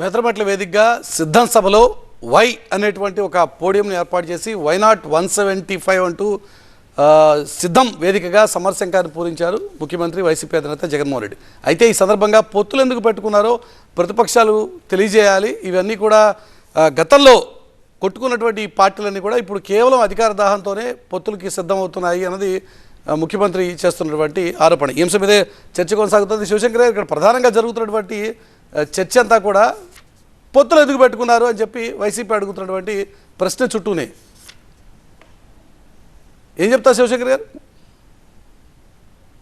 మేతరమెట్ల వేదికగా సిద్ధం సభలో వై అనేటువంటి ఒక పోడియంని ఏర్పాటు చేసి why not one seventy five అంటూ సిద్ధం వేదికగా సమరశంకాన్ని పూరించారు ముఖ్యమంత్రి వైసీపీ అధినేత జగన్మోహన్ రెడ్డి. అయితే ఈ సందర్భంగా పొత్తులు ఎందుకు పెట్టుకున్నారో ప్రతిపక్షాలు తెలియజేయాలి. ఇవన్నీ కూడా గతంలో కొట్టుకున్నటువంటి ఈ పార్టీలన్నీ కూడా ఇప్పుడు కేవలం అధికార దాహంతోనే పొత్తులకి సిద్ధమవుతున్నాయి అన్నది ముఖ్యమంత్రి చేస్తున్నటువంటి ఆరోపణ. ఈ అంశం మీదే చర్చ కొనసాగుతుంది. శివశంకర్ ఇక్కడ ప్రధానంగా జరుగుతున్నటువంటి చర్చ అంతా కూడా పొత్తులు ఎందుకు పెట్టుకున్నారు అని చెప్పి వైసీపీ అడుగుతున్నటువంటి ప్రశ్న చుట్టూనే. ఏం చెప్తారు శివశంకర్ గారు?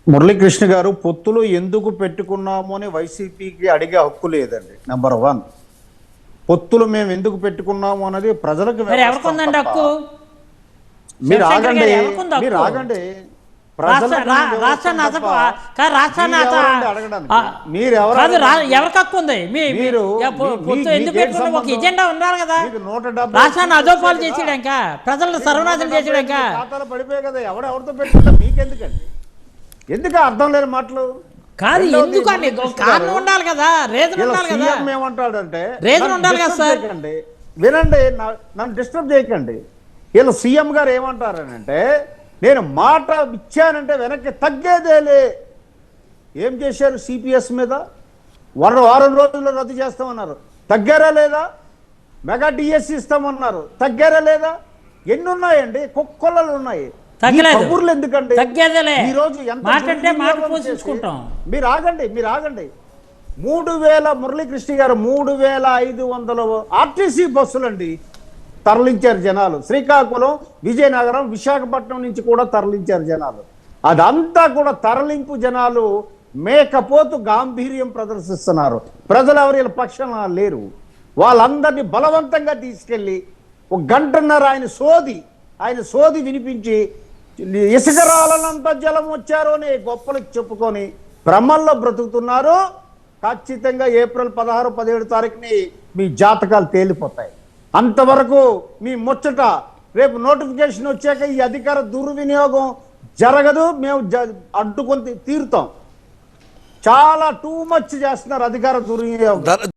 మురళీకృష్ణ గారు పొత్తులు ఎందుకు పెట్టుకున్నాము అని వైసీపీకి అడిగే హక్కు లేదండి నెంబర్ వన్ పొత్తులు మేము ఎందుకు పెట్టుకున్నాము అన్నది ప్రజలకు మరి ఆగండి మీరు? ఆగండి. ఎవరికి హక్కు ఉంది? మీరు ఎందుకు ఒక? ఎజెండా కదా? రాష్ట్రాన్ని అధోపాలు ప్రజలను సర్వనాశనం పడిపోయాయి కదా పెట్టుకుంటా మీకెందుకండి? ఎందుకు అర్థం లేని మాటలు? కాదు ఎందుకు అండి? కారణం ఉండాలి కదా రీజన్ ఉండాలి కదా. ఏమంటాడంటే రీజన్ ఉండాలి కదా సార్. వినండి నన్ను డిస్టర్బ్ చేయకండి. వీళ్ళు సీఎం గారు ఏమంటారనంటే నేను మాట ఇచ్చానంటే వెనక్కి తగ్గేదేలే. ఏం చేశారు సిపిఎస్ మీద? వారం వారం రోజుల్లో రద్దు చేస్తామన్నారు. తగ్గారా లేదా? మెగా డిఎస్సి ఇస్తామన్నారు. తగ్గారా లేదా? ఎన్ని ఉన్నాయండి కుక్కలు ఉన్నాయి. కబుర్లు ఎందుకండి. ఈ రోజు ఎంత మీరు ఆగండి మీరు ఆగండి. మూడు వేల మురళీకృష్ణ గారు మూడు వేల ఐదు వందల ఆర్టీసీ బస్సులండి. తరలించారు జనాలు. శ్రీకాకుళం విజయనగరం విశాఖపట్నం నుంచి కూడా తరలించారు జనాలు. అదంతా కూడా తరలింపు జనాలు మేకపోతు గాంభీర్యం ప్రదర్శిస్తున్నారు. ప్రజలు ఎవరి పక్షాన లేరు. వాళ్ళందరినీ బలవంతంగా తీసుకెళ్ళి ఒక గంటన్నర ఆయన సోది ఆయన సోది వినిపించి ఇసుక రాలనంత జలం వచ్చారు అని గొప్పలు చెప్పుకొని భ్రమల్లో బ్రతుకుతున్నారు. ఖచ్చితంగా ఏప్రిల్ పదహారు పదిహేడు తారీఖుని మీ జాతకాలు తేలిపోతాయి. అంతవరకు మీ ముచ్చట రేపు నోటిఫికేషన్ వచ్చాక ఈ అధికార దుర్వినియోగం జరగదు మేము జ- అడ్డుకొని తీరుతాం. చాలా టూ మచ్ చేస్తున్నారు అధికార దుర్వినియోగం.